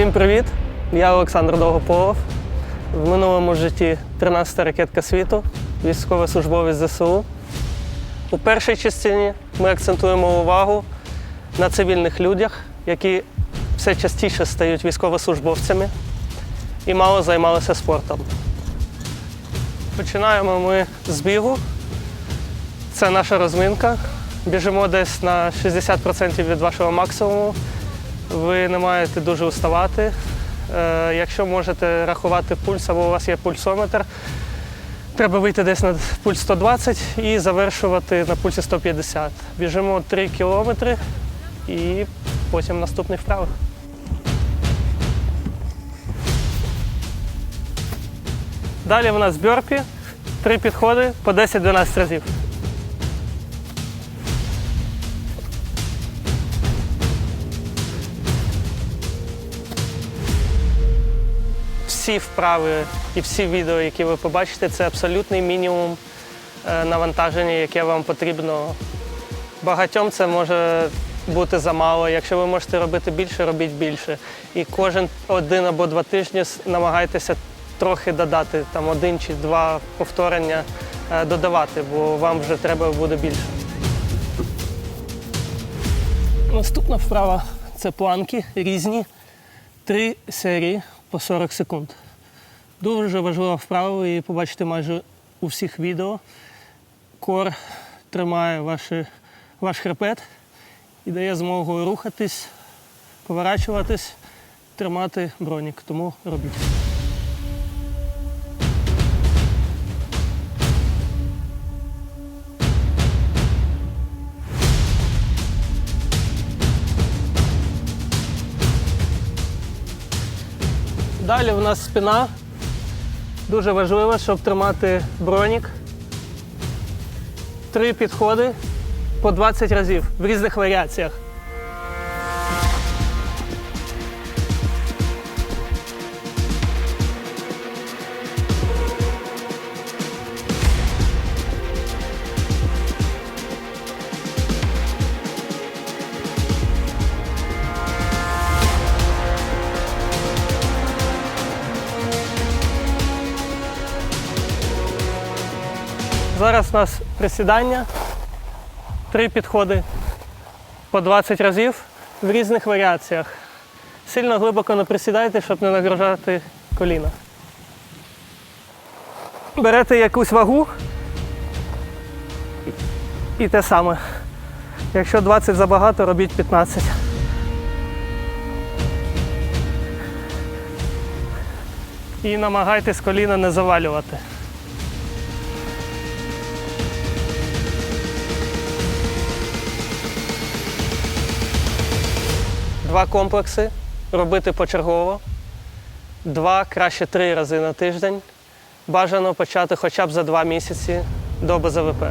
Всім привіт! Я Олександр Довгополов. В минулому житті 13-та ракетка світу, військовослужбовець ЗСУ. У першій частині ми акцентуємо увагу на цивільних людях, які все частіше стають військовослужбовцями і мало займалися спортом. Починаємо ми з бігу. Це наша розминка. Біжимо десь на 60% від вашого максимуму. Ви не маєте дуже уставати. Е, якщо можете рахувати пульс або у вас є пульсометр, треба вийти десь на пульс 120 і завершувати на пульсі 150. Біжимо 3 кілометри і потім наступний вправи. Далі в нас бьорпі, три підходи по 10-12 разів. Всі вправи і всі відео, які ви побачите, це абсолютний мінімум е, навантаження, яке вам потрібно. Багатьом це може бути замало. Якщо ви можете робити більше, робіть більше. І кожен один або два тижні намагайтеся трохи додати, там один чи два повторення е, додавати, бо вам вже треба буде більше. Наступна вправа це планки різні, три серії по 40 секунд. Дуже важлива вправа, ви її побачите майже у всіх відео. Кор тримає ваші, ваш хребет і дає змогу рухатись, поворачуватись, тримати бронік. Тому робіть. Далі у нас спина. Дуже важливо, щоб тримати бронік. Три підходи по 20 разів в різних варіаціях. Зараз у нас присідання, три підходи по 20 разів в різних варіаціях. Сильно глибоко не присідайте, щоб не нагружати коліна. Берете якусь вагу і те саме. Якщо 20 забагато, робіть 15. І намагайтесь коліна не завалювати. Два комплекси робити почергово. Два, краще три рази на тиждень. Бажано почати хоча б за два місяці до БЗВП.